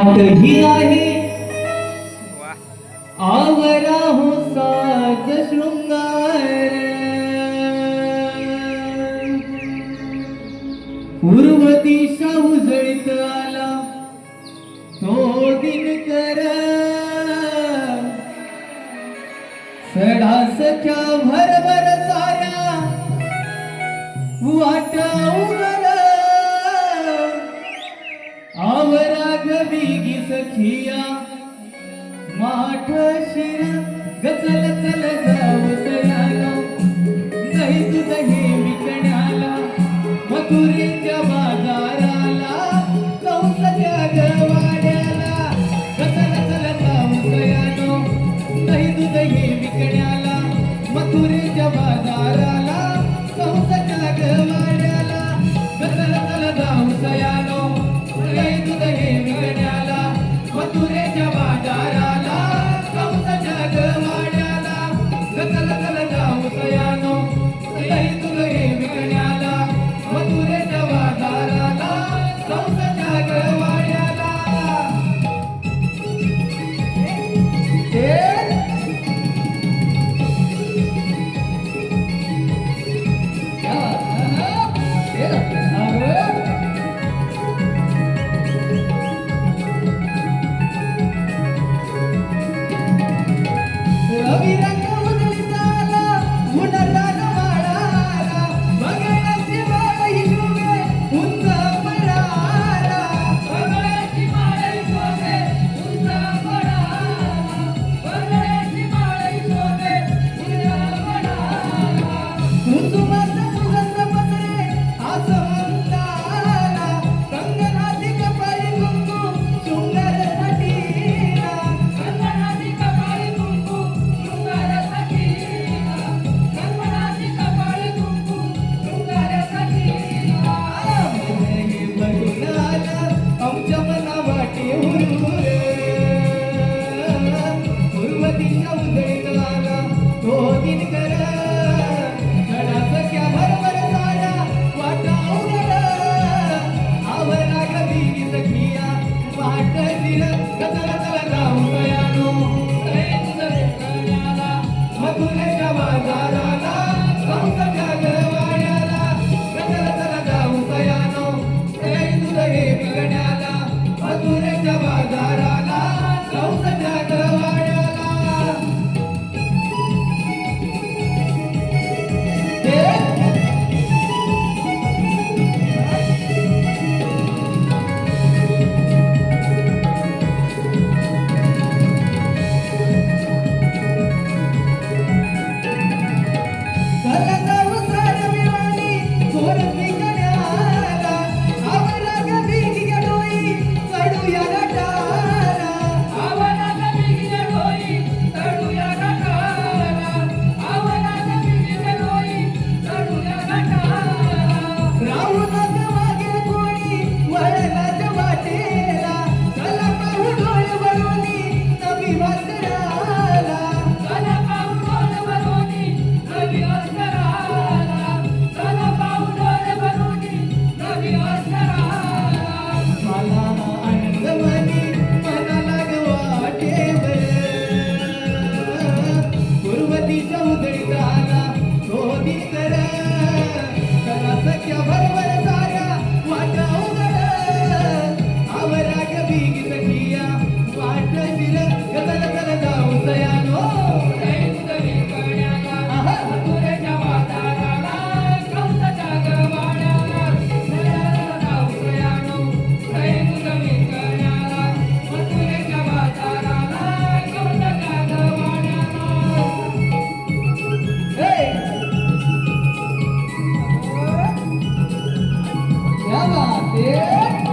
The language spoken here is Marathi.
आठही आहे आवरा शृंगार. पूर्व दिशा उजळीत आला तो दिन कर. सडा सख्या भरभर साऱ्या वाटा बेगी सखिया माठ शिर गचल चल जाव सयाला. नाही तुझं हे मिकण्याला मथुरेच्या बाजा Yeah. Aê!